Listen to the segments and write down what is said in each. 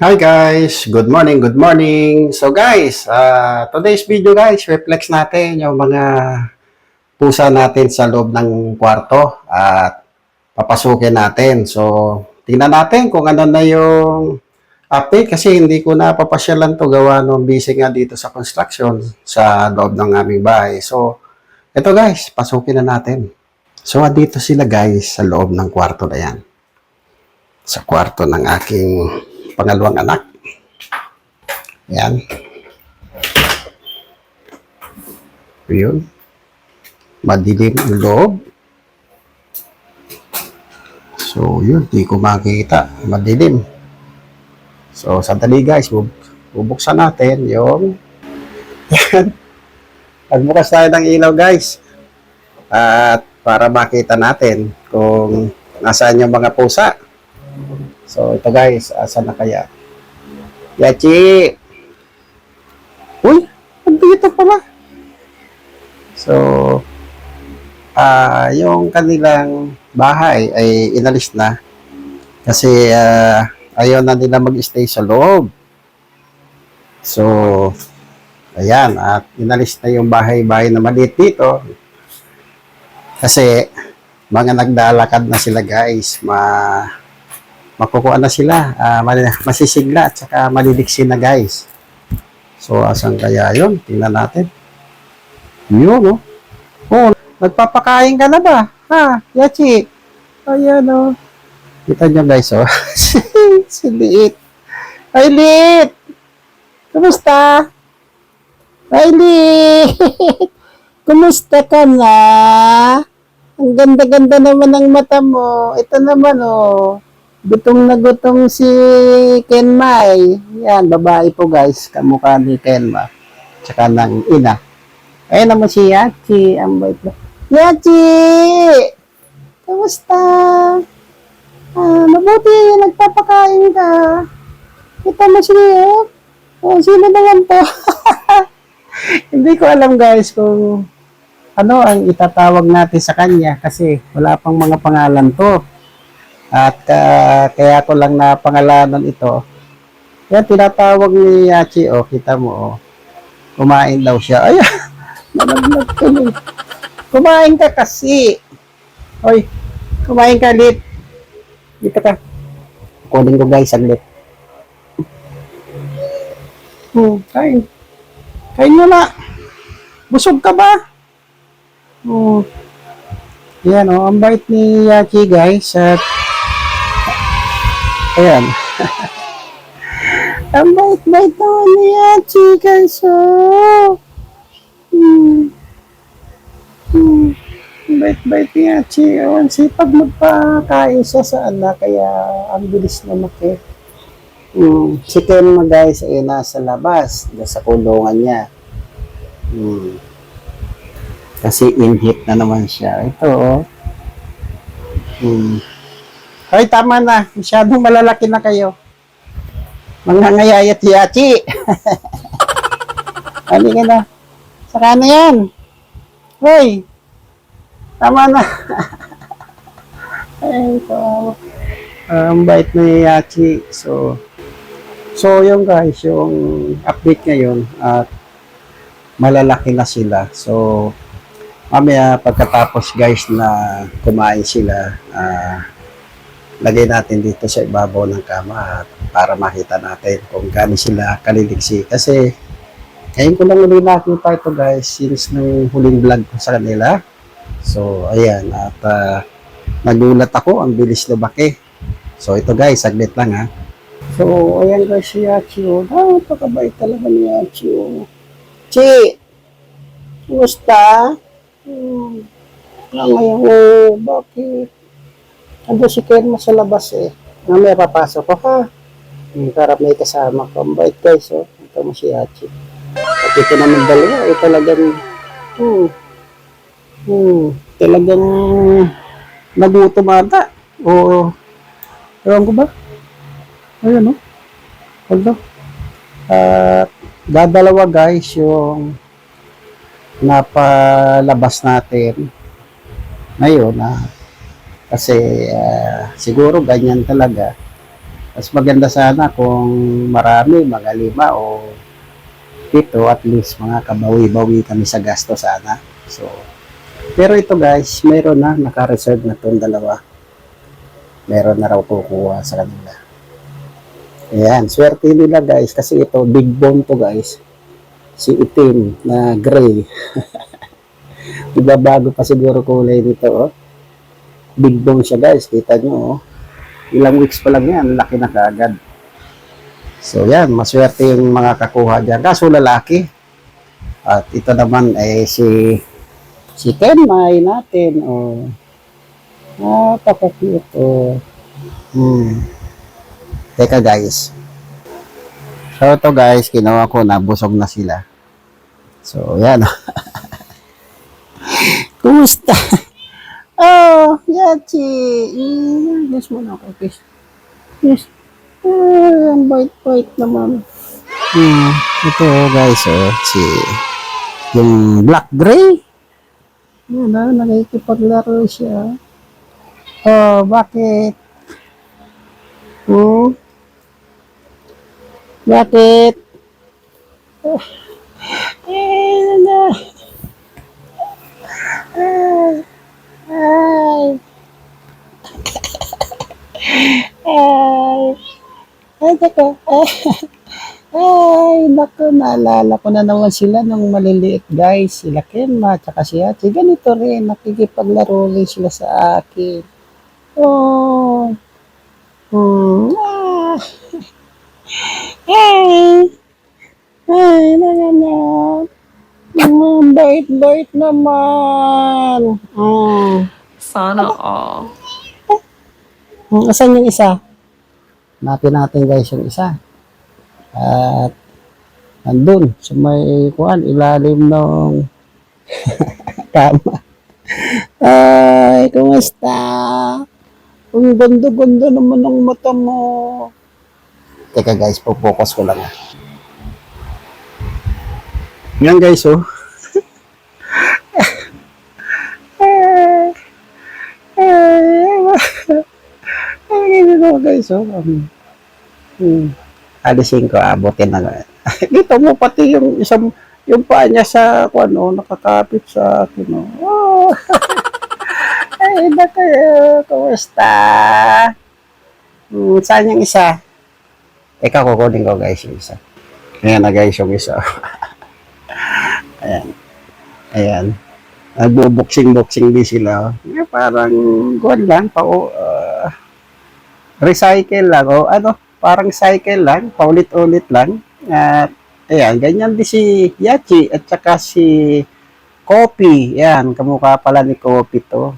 Hi guys! Good morning, good morning! So guys, uh, today's video guys, reflex natin yung mga pusa natin sa loob ng kwarto at papasukin natin. So, tingnan natin kung ano na yung update kasi hindi ko na papasyalan to gawa nung busy nga dito sa construction sa loob ng aming bahay. So, ito guys, pasukin na natin. So, dito sila guys sa loob ng kwarto na yan. Sa kwarto ng aking pangalawang anak. Yan. Yun. Madilim ang loob. So, yun. Di ko makikita. Madilim. So, sandali guys. Bub bubuksan natin yung yan. Pagbukas tayo ng ilaw guys. At para makita natin kung nasaan yung mga pusa. So, ito guys, asa na kaya? Yachi! Uy! Andito pala! So, ah yung kanilang bahay ay inalis na kasi ah, ayaw na nila mag-stay sa loob. So, ayan, at inalis na yung bahay-bahay na maliit dito kasi mga nagdalakad na sila guys, ma makukuha na sila, mal- masisigla at saka maliliksi na guys. So, asan kaya yun? Tingnan natin. Yun, oh. Oh, nagpapakain ka na ba? Ha, Yachi? Ayan, oh. Kita nyo guys, oh. si. Ay, Liit! Kumusta? Ay, Liit! Kumusta ka na? Ang ganda-ganda naman ng mata mo. Ito naman, oh. Gutom na gutom si Kenmay. Yan, babae po guys. Kamukha ni Kenma. Tsaka ng ina. Ayun naman si Yachi. Ang bait na. Yachi! Kamusta? Ah, mabuti nagpapakain ka. Kita mo siya. Oh, sino naman to? Hindi ko alam guys kung ano ang itatawag natin sa kanya kasi wala pang mga pangalan to. At ah, kaya ko lang na pangalanan ito. Yan, tinatawag ni Yachi, oh, kita mo, oh. Kumain daw siya. Ay, nalaglag tuloy. Kumain ka kasi. Hoy, kumain ka, Lit. Dito ka. Kunin ko, guys, saglit. Hmm, kain. Kain mo na. Busog ka ba? Hmm. Yan, oh, ang bait ni Yachi, guys. At Ayan. Ang bait-bait naman niya, chika so. Hmm. Hmm. Bait-bait niya, chika. Ang sipag magpakain siya sa anak, kaya ang bilis na maki. Hmm. Si Kenma guys ay nasa labas, sa kulungan niya. Hmm. Kasi in-hit na naman siya. Ito, oh. Hmm. Hoy, tama na. Masyadong malalaki na kayo. Mga ngayayat yachi. Halika ka na. Saka na yan. Hoy. Tama na. Ay, kawawa. Ah, Ang bait na Yachi. So, so yung guys, yung update ngayon at malalaki na sila. So, mamaya pagkatapos guys na kumain sila, ah, lagay natin dito sa ibabaw ng kama para makita natin kung gaano sila kaliliksi. Kasi ngayon ko lang ulit nakita ito guys since nung huling vlog ko sa kanila. So ayan at ah, nagulat ako ang bilis lumaki. So ito guys, saglit lang ha. So ayan guys si Yachi oh. Napakabait talaga ni Yachi oh. Chi! Kumusta? Hmm. Ngayon, oh, bakit? Ando si Ken mo sa labas eh. Mamaya papasok ko ha. Hmm, para may kasama ko. Ang bait guys oh. Ito mo si Hachi. At ito naman dalawa eh talagang hmm, hmm, talagang nagutom ata. O ewan ko ba? Ayun oh. Hold At dadalawa guys yung napalabas natin ngayon na kasi ah, siguro ganyan talaga Mas maganda sana kung marami, mga lima o pito at least mga kabawi-bawi kami sa gasto sana. So, pero ito guys, meron na naka-reserve na itong dalawa. Meron na raw kukuha sa kanila. Ayan, swerte nila guys kasi ito big bone to guys. Si itim na gray. Diba bago pa siguro kulay nito oh. Big siya guys, kita nyo oh. Ilang weeks pa lang yan, laki na kaagad. So yan, maswerte yung mga kakuha dyan. Kaso lalaki. At ito naman ay si si Kenmay natin. Oh. Ah, pakakute. Oh. Hmm. Teka guys. So ito guys, ginawa ko, nabusog na sila. So yan. Kumusta? Oh, Yachi. Mm, yes mo na ako, kiss. Yes. Ah, ang bait-bait naman. Hmm, ito guys, oh, si yung black gray. Yun na, nakikipaglaro siya. Oh, bakit? Hmm? Bakit? Eh, na. Ay. Ay. Ay. Nako. Ay, nako, naalala ko na naman sila nung maliliit, guys. Sila Kenma, tsaka si Ate. Ganito rin, nakikipaglaro rin sila sa akin. Oh. Hmm. Ah. Ay. Ay, naman. Ang bait-bait naman. Ah. Sana all. Hmm, asan yung isa? Hanapin natin guys yung isa. At nandun sa may kuan ilalim ng kama. Ay, kumusta? Ang ganda-ganda naman ng mata mo. Teka guys, po-focus ko lang. Yan guys, oh. Ay, ay, ganito guys, oh. Um, hmm. Alisin ko, abutin na nga. Dito mo pati yung isang, yung paa niya sa, ano, nakakapit sa akin, oh. Oh. Ay, na kayo, kumusta? Hmm, saan yung isa? Eka, kukunin ko guys yung isa. Ayan na guys yung isa. Ayan. Ayan. Nagbo-boxing-boxing din sila. Eh, parang, gone lang, pa, recycle lang, o ano, parang cycle lang, paulit-ulit lang. At, ayan, ganyan din si Yachi at saka si Kopi. Ayan, kamukha pala ni Kopi to.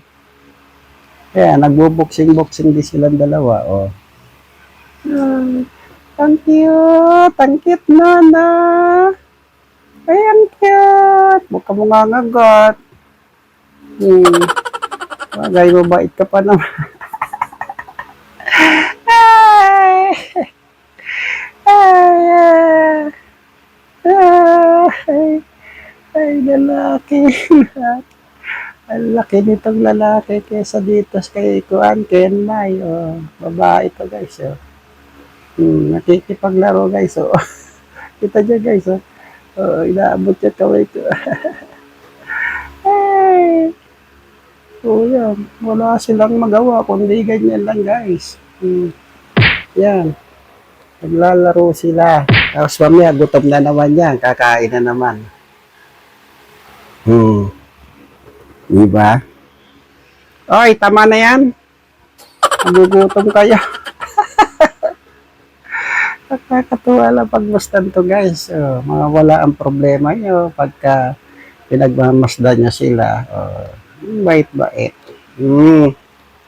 Ayan, nagbo-boxing-boxing din silang dalawa, oh. Hmm, ang cute, ang cute nana. Ay, ang cute. Huwag ka mga ngagat. Hmm. Bagay, mabait ka pa naman. ay, ay, ay, ay, lalaki. Ang laki nitong lalaki kesa dito kay Kuan Ken May. Oh, babae to guys. Oh. Hmm, nakikipaglaro guys. Oh. Kita niyo guys. Oh. Oh, inaabot niya kamay ko. Ay. Oh, yan. Wala silang magawa kundi ganyan lang guys. Hmm. Yan. Naglalaro sila. Tapos mamaya gutom na naman yan. Kakain na naman. Hmm. Diba? Oy, tama na yan. Nagugutom kayo. Nakakatuwa lang pagmasdan to guys. Oh, mga wala ang problema nyo pagka pinagmamasdan nyo sila. Oh, bait-bait. Mm.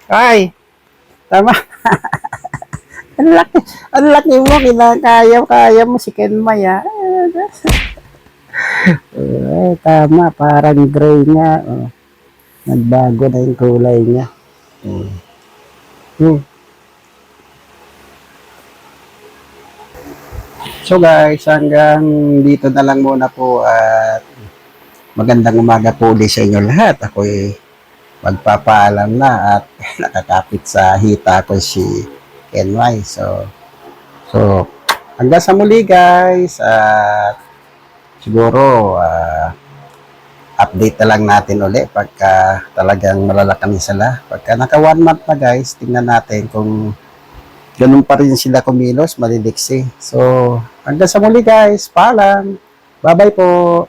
Ay, tama. ang laki, ang laki mo, kinakaya, kaya mo si Ken Maya. Ay, tama, parang gray nga. Oh. Nagbago na yung kulay niya. Mm. Hmm. So guys, hanggang dito na lang muna po at magandang umaga po ulit sa inyo lahat. Ako'y magpapaalam na at nakakapit sa hita ko si Kenway. So, So, hanggang sa muli guys. At siguro, ah, update na lang natin uli pagka talagang malalaki na sila. Pagka naka one month na guys, tingnan natin kung ganun pa rin sila kumilos, maliliksi. So, hanggang sa muli guys. Paalam. Bye-bye po.